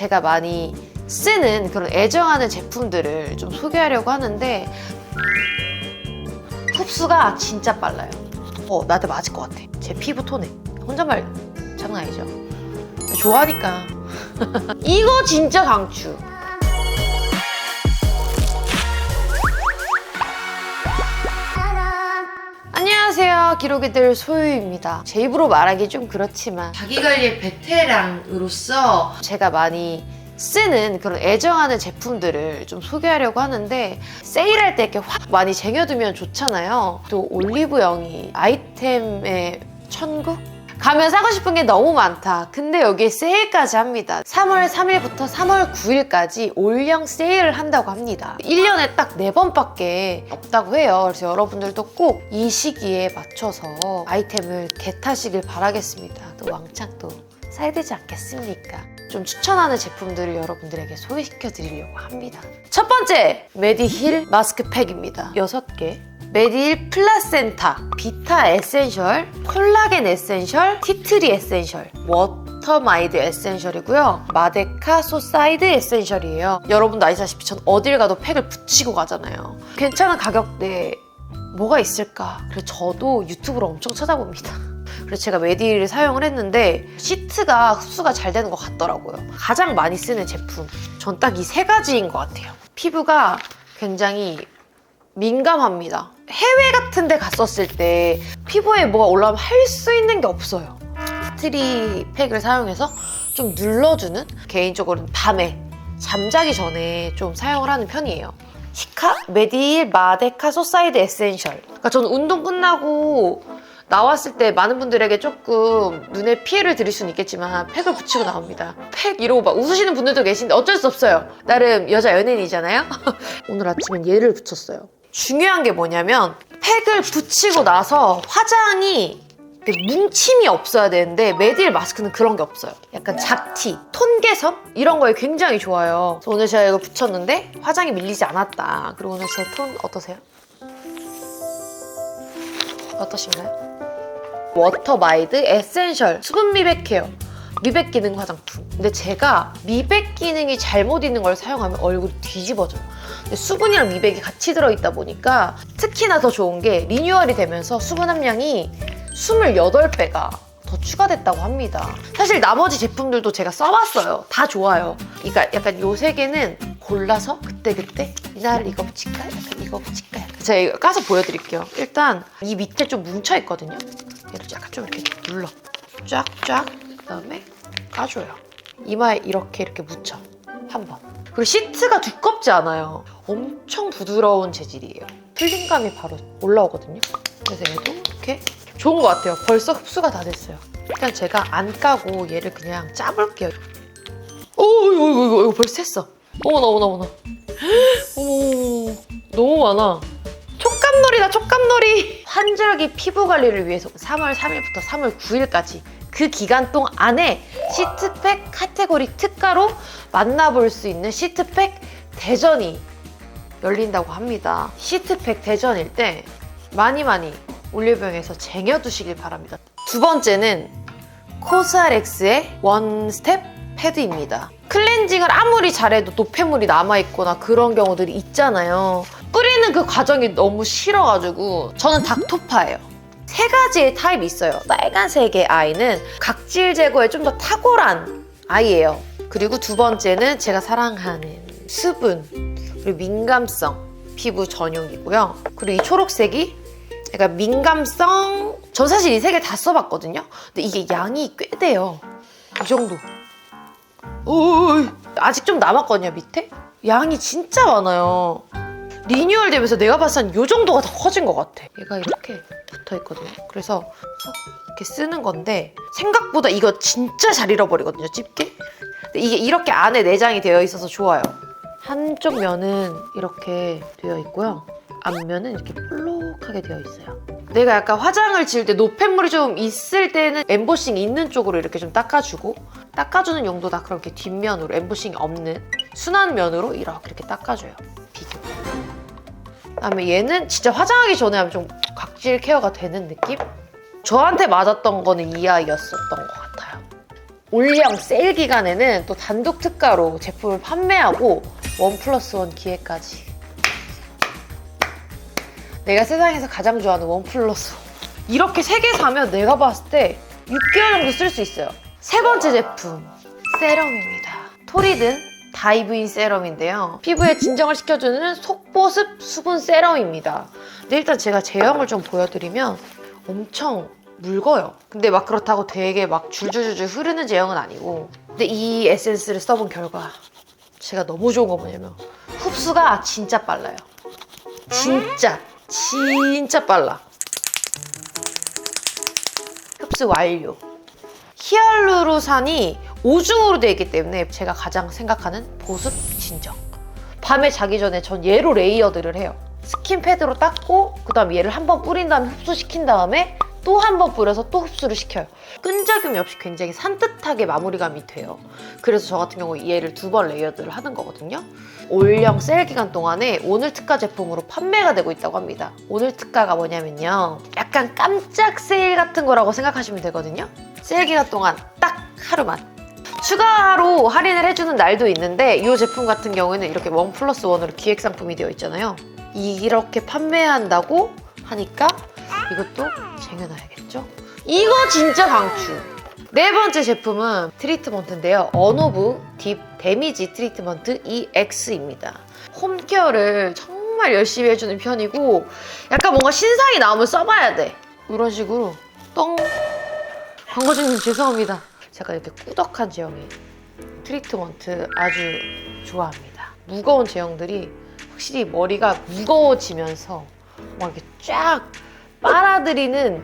제가 많이 쓰는 그런 애정하는 제품들을 좀 소개하려고 하는데 흡수가 진짜 빨라요. 어, 나한테 맞을 것 같아. 제 피부 톤에. 혼잣말 장난 아니죠? 좋아하니까. 이거 진짜 강추. 안녕하세요. 기록이들 소유입니다. 제 입으로 말하기 좀 그렇지만 자기관리의 베테랑으로서 제가 많이 쓰는 그런 애정하는 제품들을 좀 소개하려고 하는데 세일할 때 이렇게 확 많이 쟁여두면 좋잖아요. 또 올리브영이 아이템의 천국? 가면 사고 싶은 게 너무 많다. 근데 여기에 세일까지 합니다. 3월 3일부터 3월 9일까지 올영 세일을 한다고 합니다. 1년에 딱 4번밖에 없다고 해요. 그래서 여러분들도 꼭 이 시기에 맞춰서 아이템을 겟하시길 바라겠습니다. 또 왕창 또 사야 되지 않겠습니까? 좀 추천하는 제품들을 여러분들에게 소개시켜 드리려고 합니다. 첫 번째, 메디힐 마스크팩입니다. 6개. 메디힐 플라센타, 비타 에센셜, 콜라겐 에센셜, 티트리 에센셜, 워터마이드 에센셜이고요. 마데카 소사이드 에센셜이에요. 여러분도 아시다시피 전 어딜 가도 팩을 붙이고 가잖아요. 괜찮은 가격대에 뭐가 있을까? 그래서 저도 유튜브로 엄청 찾아봅니다. 그래서 제가 메디를 사용을 했는데 시트가 흡수가 잘 되는 것 같더라고요. 가장 많이 쓰는 제품. 전 딱 이 세 가지인 것 같아요. 피부가 굉장히 민감합니다. 해외 같은 데 갔었을 때 피부에 뭐가 올라오면 할 수 있는 게 없어요. 스트리 팩을 사용해서 좀 눌러주는 개인적으로는 밤에 잠자기 전에 좀 사용을 하는 편이에요. 시카 메디힐 마데카 소사이드 에센셜. 그러니까 저는 운동 끝나고 나왔을 때 많은 분들에게 조금 눈에 피해를 드릴 수는 있겠지만 팩을 붙이고 나옵니다. 팩 이러고 막 웃으시는 분들도 계신데 어쩔 수 없어요. 나름 여자 연예인이잖아요. 오늘 아침엔 얘를 붙였어요. 중요한 게 뭐냐면 팩을 붙이고 나서 화장이 뭉침이 없어야 되는데 메디힐 마스크는 그런 게 없어요. 약간 작티, 톤 개선 이런 거에 굉장히 좋아요. 그래서 오늘 제가 이거 붙였는데 화장이 밀리지 않았다. 그리고 오늘 제 톤 어떠세요? 어떠신가요? 워터마이드 에센셜 수분 미백 케어 미백 기능 화장품. 근데 제가 미백 기능이 잘못 있는 걸 사용하면 얼굴이 뒤집어져요. 수분이랑 미백이 같이 들어있다 보니까 특히나 더 좋은 게 리뉴얼이 되면서 수분 함량이 28배가 더 추가됐다고 합니다. 사실 나머지 제품들도 제가 써봤어요. 다 좋아요. 그러니까 약간 요 세 개는 골라서 그때그때 이날 이거 붙일까? 약간 이거 붙일까? 약간. 제가 까서 보여드릴게요. 일단 이 밑에 좀 뭉쳐있거든요. 얘를 약간 좀 이렇게 눌러. 쫙쫙. 그 다음에 까줘요. 이마에 이렇게 이렇게 묻혀. 한 번. 그리고 시트가 두껍지 않아요. 엄청 부드러운 재질이에요. 풀림감이 바로 올라오거든요. 그래서 얘도 이렇게 좋은 것 같아요. 벌써 흡수가 다 됐어요. 일단 제가 안 까고 얘를 그냥 짜볼게요. 오, 이거, 이거, 이거, 이거 벌써 했어. 어머나, 어머나, 어머나. 어머, 너무 많아. 촉감놀이다, 촉감놀이. 환절기 피부 관리를 위해서 3월 3일부터 3월 9일까지 그 기간 동안 안에 시트팩 카테고리 특가로 만나볼 수 있는 시트팩 대전이 열린다고 합니다. 시트팩 대전일 때 많이 많이 올리브영에서 쟁여두시길 바랍니다. 두 번째는 코스알엑스의 원스텝 패드입니다. 클렌징을 아무리 잘해도 노폐물이 남아있거나 그런 경우들이 있잖아요. 뿌리는 그 과정이 너무 싫어가지고 저는 닥토파예요. 세 가지의 타입이 있어요. 빨간색의 아이는 각질 제거에 좀 더 탁월한 아이예요. 그리고 두 번째는 제가 사랑하는 수분 그리고 민감성 피부 전용이고요. 그리고 이 초록색이 약간 민감성 전 사실 이 세 개 다 써봤거든요. 근데 이게 양이 꽤 돼요. 이 정도. 오, 아직 좀 남았거든요 밑에. 양이 진짜 많아요. 리뉴얼 되면서 내가 봤을 땐이 정도가 더 커진 것 같아. 얘가 이렇게 붙어 있거든요. 그래서 이렇게 쓰는 건데 생각보다 이거 진짜 잘 잃어버리거든요. 집게. 근데 이게 이렇게 안에 내장이 되어 있어서 좋아요. 한쪽 면은 이렇게 되어 있고요. 앞면은 이렇게 볼록하게 되어 있어요. 내가 약간 화장을 지울 때 노폐물이 좀 있을 때는 엠보싱 있는 쪽으로 이렇게 좀 닦아주고 닦아주는 용도다 그렇게 뒷면으로 엠보싱이 없는 순한 면으로 이렇게 닦아줘요. 비교. 그다음에 얘는 진짜 화장하기 전에 하면 좀 각질 케어가 되는 느낌? 저한테 맞았던 거는 이 아이였었던 것 같아요. 올영 세일 기간에는 또 단독 특가로 제품을 판매하고 원 플러스 원 기회까지. 내가 세상에서 가장 좋아하는 원 플러스 원. 이렇게 세 개 사면 내가 봤을 때 6개월 정도 쓸 수 있어요. 세 번째 제품, 세럼입니다. 토리든 다이브인 세럼인데요. 피부에 진정을 시켜주는 속보습 수분 세럼입니다. 근데 일단 제가 제형을 좀 보여드리면 엄청 묽어요. 근데 막 그렇다고 되게 막 줄줄줄줄 흐르는 제형은 아니고 근데 이 에센스를 써본 결과 제가 너무 좋은 거 뭐냐면 흡수가 진짜 빨라요. 진짜 진짜 빨라. 흡수 완료. 히알루로산이 오중으로 되어 있기 때문에 제가 가장 생각하는 보습 진정. 밤에 자기 전에 전 얘로 레이어드를 해요. 스킨 패드로 닦고 그 다음 얘를 한 번 뿌린 다음에 흡수시킨 다음에 또 한 번 뿌려서 또 흡수를 시켜요. 끈적임이 없이 굉장히 산뜻하게 마무리감이 돼요. 그래서 저 같은 경우 얘를 두 번 레이어드를 하는 거거든요. 올영 세일 기간 동안에 오늘 특가 제품으로 판매가 되고 있다고 합니다. 오늘 특가가 뭐냐면요. 약간 깜짝 세일 같은 거라고 생각하시면 되거든요. 세일 기간 동안 딱 하루만. 추가로 할인을 해주는 날도 있는데 이 제품 같은 경우에는 이렇게 원 플러스 원으로 기획 상품이 되어 있잖아요. 이렇게 판매한다고 하니까 이것도 쟁여놔야겠죠? 이거 진짜 강추! 네 번째 제품은 트리트먼트인데요. 언오브 딥 데미지 트리트먼트 EX입니다. 홈케어를 정말 열심히 해주는 편이고 약간 뭔가 신상이 나오면 써봐야 돼. 이런 식으로 똥! 광고주님 죄송합니다. 제가 이렇게 꾸덕한 제형의 트리트먼트 아주 좋아합니다. 무거운 제형들이 확실히 머리가 무거워지면서 막 이렇게 쫙 빨아들이는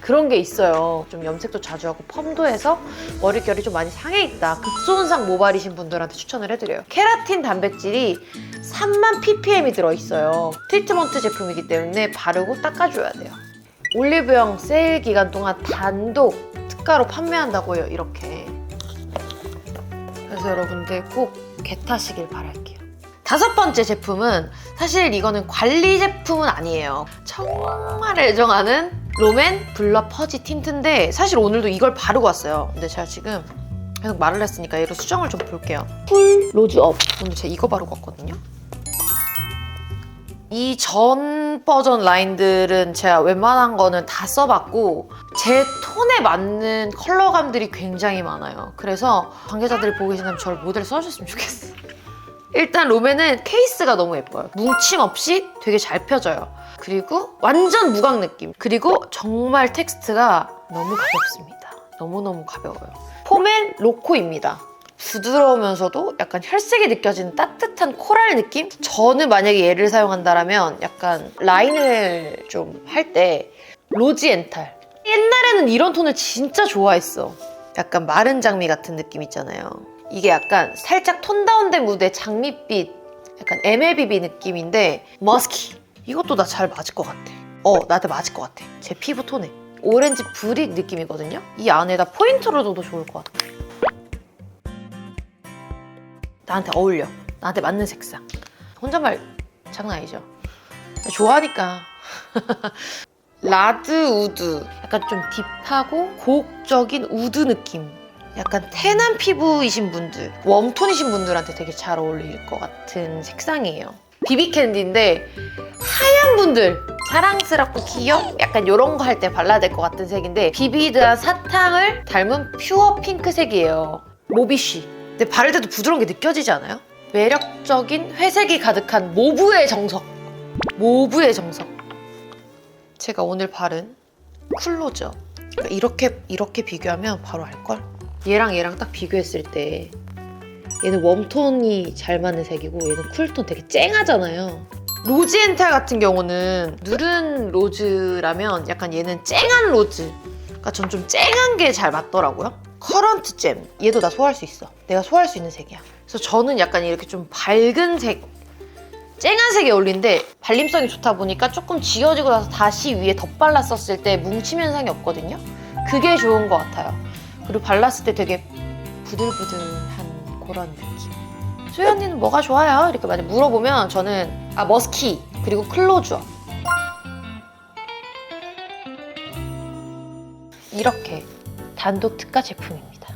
그런 게 있어요. 좀 염색도 자주 하고 펌도 해서 머릿결이 좀 많이 상해 있다. 극소현상 모발이신 분들한테 추천을 해드려요. 케라틴 단백질이 3만 ppm이 들어있어요. 트리트먼트 제품이기 때문에 바르고 닦아줘야 돼요. 올리브영 세일 기간 동안 단독 특가로 판매한다고요. 이렇게. 그래서 여러분들 꼭 개타시길 바랄게요. 다섯 번째 제품은 사실 이거는 관리 제품은 아니에요. 정말 애정하는 롬앤 블러 퍼지 틴트인데 사실 오늘도 이걸 바르고 왔어요. 근데 제가 지금 계속 말을 했으니까 얘로 수정을 좀 볼게요. 쿨 로즈업. 오늘 제가 이거 바르고 왔거든요. 이 전 버전 라인들은 제가 웬만한 거는 다 써봤고 제 톤에 맞는 컬러감들이 굉장히 많아요. 그래서 관계자들이 보고 계신다면 저를 모델 써주셨으면 좋겠어요. 일단 롬에는 케이스가 너무 예뻐요. 뭉침 없이 되게 잘 펴져요. 그리고 완전 무광 느낌. 그리고 정말 텍스트가 너무 가볍습니다. 너무너무 가벼워요. 포맨 로코입니다. 부드러우면서도 약간 혈색이 느껴지는 따뜻한 코랄 느낌? 저는 만약에 얘를 사용한다면 약간 라인을 좀 할 때 로지 엔탈. 옛날에는 이런 톤을 진짜 좋아했어. 약간 마른 장미 같은 느낌 있잖아요. 이게 약간 살짝 톤 다운된 무드의 장밋빛, 약간 MLBB 느낌인데 머스키. 이것도 나 잘 맞을 것 같아. 어, 나한테 맞을 것 같아. 제 피부 톤에. 오렌지 브릭 느낌이거든요. 이 안에다 포인트로 줘도 좋을 것 같아. 나한테 어울려. 나한테 맞는 색상. 혼잣말 장난 아니죠? 좋아하니까. 라드 우드. 약간 좀 딥하고 고혹적인 우드 느낌. 약간 태난 피부이신 분들, 웜톤이신 분들한테 되게 잘 어울릴 것 같은 색상이에요. 비비캔디인데 하얀 분들 사랑스럽고 귀엽 약간 이런 거 할 때 발라야 될 것 같은 색인데 비비드한 사탕을 닮은 퓨어 핑크색이에요. 모비쉬. 근데 바를 때도 부드러운 게 느껴지지 않아요? 매력적인 회색이 가득한 모브의 정석. 모브의 정석. 제가 오늘 바른 쿨로저. 그러니까 이렇게 이렇게 비교하면 바로 알걸? 얘랑 얘랑 딱 비교했을 때 얘는 웜톤이 잘 맞는 색이고 얘는 쿨톤 되게 쨍하잖아요. 로지엔탈 같은 경우는 누른 로즈라면 약간 얘는 쨍한 로즈. 그러니까 전 좀 쨍한 게 잘 맞더라고요. 커런트 잼. 얘도 나 소화할 수 있어. 내가 소화할 수 있는 색이야. 그래서 저는 약간 이렇게 좀 밝은 색, 쨍한 색이 어울리는데 발림성이 좋다 보니까 조금 지워지고 나서 다시 위에 덧발랐었을 때 뭉침 현상이 없거든요. 그게 좋은 것 같아요. 그리고 발랐을 때 되게 부들부들한 그런 느낌. 소희 언니는 뭐가 좋아요? 이렇게 만약 물어보면 저는 아 머스키 그리고 클로즈업 이렇게 단독 특가 제품입니다.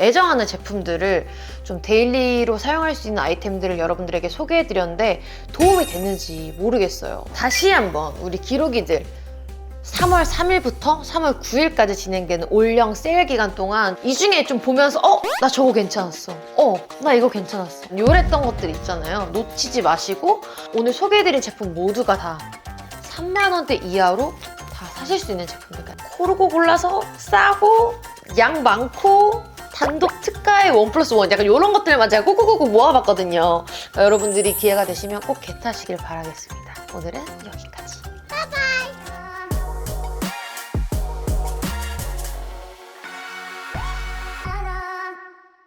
애정하는 제품들을 좀 데일리로 사용할 수 있는 아이템들을 여러분들에게 소개해 드렸는데 도움이 됐는지 모르겠어요. 다시 한번 우리 기록이들 3월 3일부터 3월 9일까지 진행되는 올영 세일 기간 동안 이 중에 좀 보면서 어? 나 저거 괜찮았어. 어? 나 이거 괜찮았어. 요랬던 것들 있잖아요. 놓치지 마시고 오늘 소개해드린 제품 모두가 다 3만 원대 이하로 다 사실 수 있는 제품이니까 고르고 골라서 싸고 양 많고 단독 특가의 원 플러스 원 약간 이런 것들만 제가 꾹꾹꾹 모아봤거든요. 그러니까 여러분들이 기회가 되시면 꼭 개타시길 바라겠습니다. 오늘은 여기까지.